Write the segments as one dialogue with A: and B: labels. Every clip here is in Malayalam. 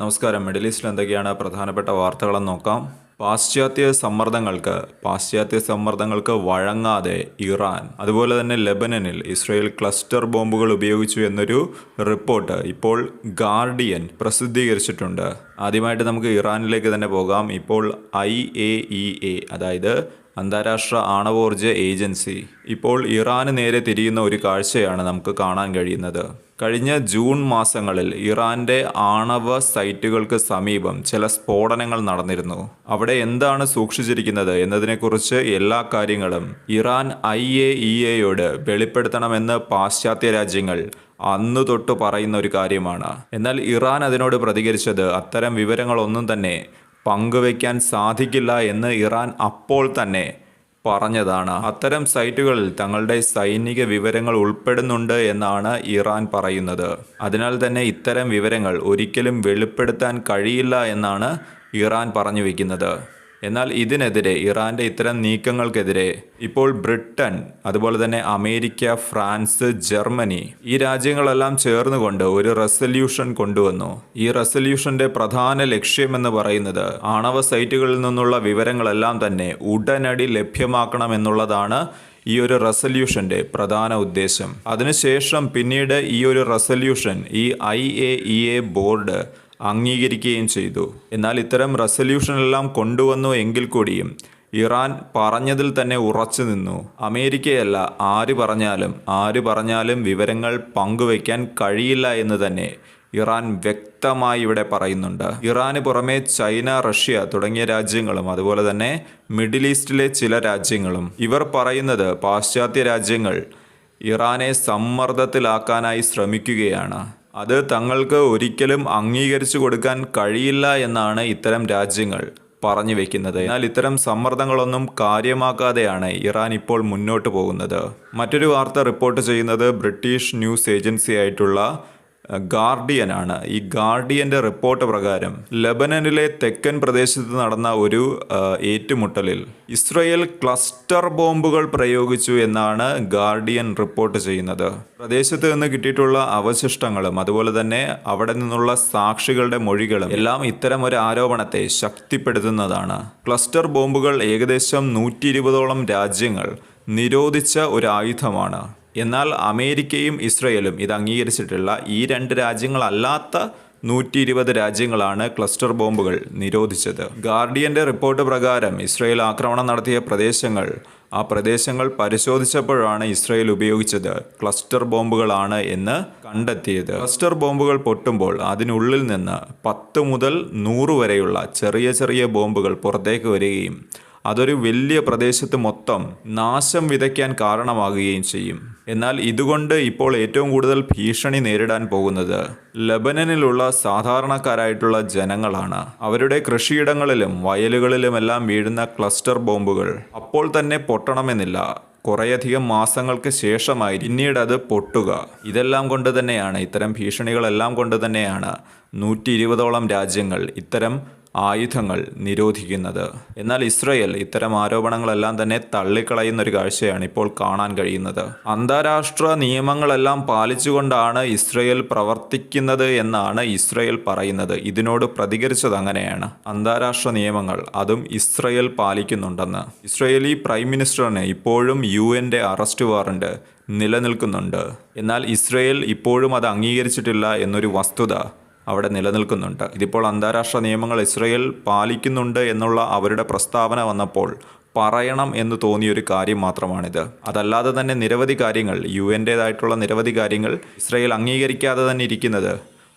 A: നമസ്കാരം. മിഡിൽ ഈസ്റ്റിൽ എന്തൊക്കെയാണ് പ്രധാനപ്പെട്ട വാർത്തകളെന്ന് നോക്കാം. പാശ്ചാത്യ സമ്മർദ്ദങ്ങൾക്ക് പാശ്ചാത്യ സമ്മർദ്ദങ്ങൾക്ക് വഴങ്ങാതെ ഇറാൻ അതുപോലെ തന്നെ ലെബനനിൽ ഇസ്രയേൽ ക്ലസ്റ്റർ ബോംബുകൾ ഉപയോഗിച്ചു എന്നൊരു റിപ്പോർട്ട് ഇപ്പോൾ ഗാർഡിയൻ പ്രസിദ്ധീകരിച്ചിട്ടുണ്ട്. ആദ്യമായിട്ട് നമുക്ക് ഇറാനിലേക്ക് തന്നെ പോകാം. ഇപ്പോൾ ഐ എ ഇ എ അതായത് അന്താരാഷ്ട്ര ആണവോർജ ഏജൻസി ഇപ്പോൾ ഇറാന് നേരെ തിരിയുന്ന ഒരു കാഴ്ചയാണ് നമുക്ക് കാണാൻ കഴിയുന്നത്. കഴിഞ്ഞ ജൂൺ മാസങ്ങളിൽ ഇറാന്റെ ആണവ സൈറ്റുകൾക്ക് സമീപം ചില സ്ഫോടനങ്ങൾ നടന്നിരുന്നു. അവിടെ എന്താണ് സൂക്ഷിച്ചിരിക്കുന്നത് എന്നതിനെക്കുറിച്ച് എല്ലാ കാര്യങ്ങളും ഇറാൻ ഐ എ ഇ എയോട് വെളിപ്പെടുത്തണമെന്ന് പാശ്ചാത്യ രാജ്യങ്ങൾ അന്നു തൊട്ട് പറയുന്ന ഒരു കാര്യമാണ്. എന്നാൽ ഇറാൻ അതിനോട് പ്രതികരിച്ചത് അത്തരം വിവരങ്ങളൊന്നും തന്നെ പങ്കുവയ്ക്കാൻ സാധിക്കില്ല എന്ന് ഇറാൻ അപ്പോൾ തന്നെ പറഞ്ഞതാണ്. അത്തരം സൈറ്റുകളിൽ തങ്ങളുടെ സൈനിക വിവരങ്ങൾ ഉൾപ്പെടുന്നുണ്ട് എന്നാണ് ഇറാൻ പറയുന്നത്. അതിനാൽ തന്നെ ഇത്തരം വിവരങ്ങൾ ഒരിക്കലും വെളിപ്പെടുത്താൻ കഴിയില്ല എന്നാണ് ഇറാൻ പറഞ്ഞു വയ്ക്കുന്നത് എന്നാൽ ഇതിനെതിരെ ഇറാന്റെ ഇത്തരം നീക്കങ്ങൾക്കെതിരെ ഇപ്പോൾ ബ്രിട്ടൻ അതുപോലെ തന്നെ അമേരിക്ക ഫ്രാൻസ് ജർമ്മനി ഈ രാജ്യങ്ങളെല്ലാം ചേർന്നുകൊണ്ട് ഒരു റെസല്യൂഷൻ കൊണ്ടുവന്നു. ഈ റെസല്യൂഷന്റെ പ്രധാന ലക്ഷ്യമെന്ന് പറയുന്നത് ആണവ സൈറ്റുകളിൽ നിന്നുള്ള വിവരങ്ങളെല്ലാം തന്നെ ഉടനടി ലഭ്യമാക്കണമെന്നുള്ളതാണ് ഈ ഒരു റെസല്യൂഷന്റെ പ്രധാന ഉദ്ദേശം. അതിനുശേഷം പിന്നീട് ഈ ഒരു റെസല്യൂഷൻ ഈ ഐ ബോർഡ് അംഗീകരിക്കുകയും ചെയ്തു. എന്നാൽ ഇത്തരം റെസല്യൂഷനെല്ലാം കൊണ്ടുവന്നു എങ്കിൽ കൂടിയും ഇറാൻ പറഞ്ഞതിൽ തന്നെ ഉറച്ചു നിന്നു. അമേരിക്കയല്ല ആര് പറഞ്ഞാലും ആര് പറഞ്ഞാലും വിവരങ്ങൾ പങ്കുവയ്ക്കാൻ കഴിയില്ല എന്ന് തന്നെ ഇറാൻ വ്യക്തമായി ഇവിടെ പറയുന്നുണ്ട്. ഇറാന് പുറമെ ചൈന റഷ്യ തുടങ്ങിയ രാജ്യങ്ങളും അതുപോലെ തന്നെ മിഡിൽ ഈസ്റ്റിലെ ചില രാജ്യങ്ങളും ഇവർ പറയുന്നത് പാശ്ചാത്യ രാജ്യങ്ങൾ ഇറാനെ സമ്മർദ്ദത്തിലാക്കാനായി ശ്രമിക്കുകയാണ്. അത് തങ്ങൾക്ക് ഒരിക്കലും അംഗീകരിച്ചു കൊടുക്കാൻ കഴിയില്ല എന്നാണ് ഇത്തരം രാജ്യങ്ങൾ പറഞ്ഞു വെക്കുന്നത്. എന്നാൽ ഇത്തരം സമ്മർദ്ദങ്ങളൊന്നും കാര്യമാക്കാതെയാണ് ഇറാൻ ഇപ്പോൾ മുന്നോട്ട് പോകുന്നത്. മറ്റൊരു വാർത്ത റിപ്പോർട്ട് ചെയ്യുന്നത് ബ്രിട്ടീഷ് ന്യൂസ് ഏജൻസി ആയിട്ടുള്ള ഗാർഡിയൻ ആണ് ഈ ഗാർഡിയന്റെ റിപ്പോർട്ട് പ്രകാരം ലബനനിലെ തെക്കൻ പ്രദേശത്ത് നടന്ന ഒരു ഏറ്റുമുട്ടലിൽ ഇസ്രയേൽ ക്ലസ്റ്റർ ബോംബുകൾ പ്രയോഗിച്ചു എന്നാണ് ഗാർഡിയൻ റിപ്പോർട്ട് ചെയ്യുന്നത്. പ്രദേശത്ത് നിന്ന് കിട്ടിയിട്ടുള്ള അവശിഷ്ടങ്ങളും അതുപോലെ തന്നെ അവിടെ നിന്നുള്ള സാക്ഷികളുടെ മൊഴികളും എല്ലാം ഇത്തരം ഒരു ആരോപണത്തെ ശക്തിപ്പെടുത്തുന്നതാണ്. ക്ലസ്റ്റർ ബോംബുകൾ ഏകദേശം നൂറ്റി രാജ്യങ്ങൾ നിരോധിച്ച ഒരു ആയുധമാണ്. എന്നാൽ അമേരിക്കയും ഇസ്രയേലും ഇത് അംഗീകരിച്ചിട്ടുള്ള ഈ രണ്ട് രാജ്യങ്ങളല്ലാത്ത നൂറ്റി ഇരുപത് രാജ്യങ്ങളാണ് ക്ലസ്റ്റർ ബോംബുകൾ നിരോധിച്ചത്. ഗാർഡിയന്റെ റിപ്പോർട്ട് പ്രകാരം ഇസ്രയേൽ ആക്രമണം നടത്തിയ പ്രദേശങ്ങൾ ആ പ്രദേശങ്ങൾ പരിശോധിച്ചപ്പോഴാണ് ഇസ്രയേൽ ഉപയോഗിച്ചത് ക്ലസ്റ്റർ ബോംബുകളാണ് എന്ന് കണ്ടെത്തിയത്. ക്ലസ്റ്റർ ബോംബുകൾ പൊട്ടുമ്പോൾ അതിനുള്ളിൽ നിന്ന് പത്ത് മുതൽ നൂറ് വരെയുള്ള ചെറിയ ചെറിയ ബോംബുകൾ പുറത്തേക്ക് വരികയും അതൊരു വലിയ പ്രദേശത്ത് മൊത്തം നാശം വിതയ്ക്കാൻ കാരണമാകുകയും ചെയ്യും. എന്നാൽ ഇതുകൊണ്ട് ഇപ്പോൾ ഏറ്റവും കൂടുതൽ ഭീഷണി നേരിടാൻ പോകുന്നത് ലബനനിലുള്ള സാധാരണക്കാരായിട്ടുള്ള ജനങ്ങളാണ്. അവരുടെ കൃഷിയിടങ്ങളിലും വയലുകളിലുമെല്ലാം വീഴുന്ന ക്ലസ്റ്റർ ബോംബുകൾ അപ്പോൾ തന്നെ പൊട്ടണമെന്നില്ല. കുറേയധികം മാസങ്ങൾക്ക് ശേഷമായി പിന്നീട് അത് പൊട്ടുക. ഇതെല്ലാം കൊണ്ട് തന്നെയാണ് ഇത്തരം ഭീഷണികളെല്ലാം കൊണ്ട് തന്നെയാണ് നൂറ്റി ഇരുപതോളം രാജ്യങ്ങൾ ഇത്തരം ആയുധങ്ങൾ നിരോധിക്കുന്നത്. എന്നാൽ ഇസ്രയേൽ ഇത്തരം ആരോപണങ്ങളെല്ലാം തന്നെ തള്ളിക്കളയുന്ന ഒരു കാഴ്ചയാണ് ഇപ്പോൾ കാണാൻ കഴിയുന്നത്. അന്താരാഷ്ട്ര നിയമങ്ങളെല്ലാം പാലിച്ചുകൊണ്ടാണ് ഇസ്രയേൽ പ്രവർത്തിക്കുന്നത് എന്നാണ് ഇസ്രയേൽ പറയുന്നത്. ഇതിനോട് പ്രതികരിച്ചത് അങ്ങനെയാണ്. അന്താരാഷ്ട്ര നിയമങ്ങൾ അതും ഇസ്രയേൽ പാലിക്കുന്നുണ്ടെന്ന്. ഇസ്രയേലി പ്രൈം മിനിസ്റ്ററിന് ഇപ്പോഴും യു എന്റെ അറസ്റ്റ് വാറണ്ട് നിലനിൽക്കുന്നുണ്ട്. എന്നാൽ ഇസ്രയേൽ ഇപ്പോഴും അത് അംഗീകരിച്ചിട്ടില്ല എന്നൊരു വസ്തുത അവിടെ നിലനിൽക്കുന്നുണ്ട്. ഇതിപ്പോൾ അന്താരാഷ്ട്ര നിയമങ്ങൾ ഇസ്രയേൽ പാലിക്കുന്നുണ്ട് എന്നുള്ള അവരുടെ പ്രസ്താവന വന്നപ്പോൾ പറയണം എന്ന് തോന്നിയൊരു കാര്യം മാത്രമാണിത്. അതല്ലാതെ തന്നെ നിരവധി കാര്യങ്ങൾ യു എന്റേതായിട്ടുള്ള നിരവധി കാര്യങ്ങൾ ഇസ്രയേൽ അംഗീകരിക്കാതെ തന്നെ ഇരിക്കുന്നത്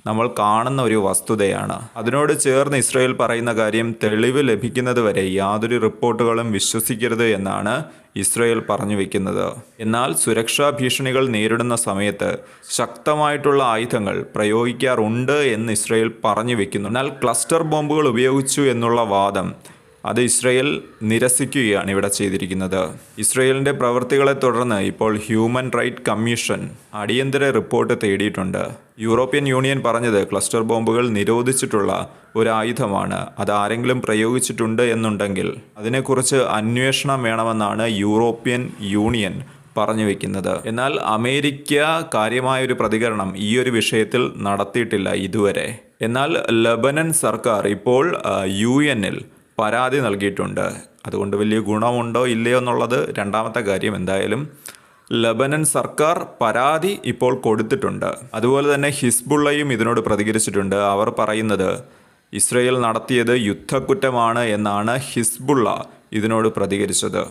A: നമ്മൾ കാണുന്ന ഒരു വസ്തുതയാണ്. അതിനോട് ചേർന്ന് ഇസ്രയേൽ പറയുന്ന കാര്യം തെളിവ് ലഭിക്കുന്നതുവരെ യാതൊരു റിപ്പോർട്ടുകളും വിശ്വസിക്കരുത് എന്നാണ് ഇസ്രയേൽ പറഞ്ഞു വെക്കുന്നത്. എന്നാൽ സുരക്ഷാ ഭീഷണികൾ നേരിടുന്ന സമയത്ത് ശക്തമായിട്ടുള്ള ആയുധങ്ങൾ പ്രയോഗിക്കാറുണ്ട് എന്ന് ഇസ്രയേൽ പറഞ്ഞു വെക്കുന്നു. എന്നാൽ ക്ലസ്റ്റർ ബോംബുകൾ ഉപയോഗിച്ചു എന്നുള്ള വാദം അത് ഇസ്രയേൽ നിരസിക്കുകയാണ് ഇവിടെ ചെയ്തിരിക്കുന്നത്. ഇസ്രയേലിന്റെ പ്രവൃത്തികളെ തുടർന്ന് ഇപ്പോൾ ഹ്യൂമൻ റൈറ്റ് കമ്മീഷൻ അടിയന്തര റിപ്പോർട്ട് തേടിയിട്ടുണ്ട്. യൂറോപ്യൻ യൂണിയൻ പറഞ്ഞത് ക്ലസ്റ്റർ ബോംബുകൾ നിരോധിച്ചിട്ടുള്ള ഒരു ആയുധമാണ്. അത് ആരെങ്കിലും പ്രയോഗിച്ചിട്ടുണ്ട് എന്നുണ്ടെങ്കിൽ അതിനെക്കുറിച്ച് അന്വേഷണം വേണമെന്നാണ് യൂറോപ്യൻ യൂണിയൻ പറഞ്ഞു വെക്കുന്നത്. എന്നാൽ അമേരിക്ക കാര്യമായ ഒരു പ്രതികരണം ഈ ഒരു വിഷയത്തിൽ നടത്തിയിട്ടില്ല ഇതുവരെ. എന്നാൽ ലബനൻ സർക്കാർ ഇപ്പോൾ യു എന്നിൽ പരാതി നൽകിയിട്ടുണ്ട്. അതുകൊണ്ട് വലിയ ഗുണമുണ്ടോ ഇല്ലയോ എന്നുള്ളത് രണ്ടാമത്തെ കാര്യം എന്തായാലും ലബനൻ സർക്കാർ പരാതി ഇപ്പോൾ കൊടുത്തിട്ടുണ്ട്. അതുപോലെ തന്നെ ഹിസ്ബുള്ളയും ഇതിനോട് പ്രതികരിച്ചിട്ടുണ്ട്. അവർ പറയുന്നത് ഇസ്രയേൽ നടത്തിയത് യുദ്ധക്കുറ്റമാണ് എന്നാണ് ഹിസ്ബുള്ള ഇതിനോട് പ്രതികരിച്ചത്.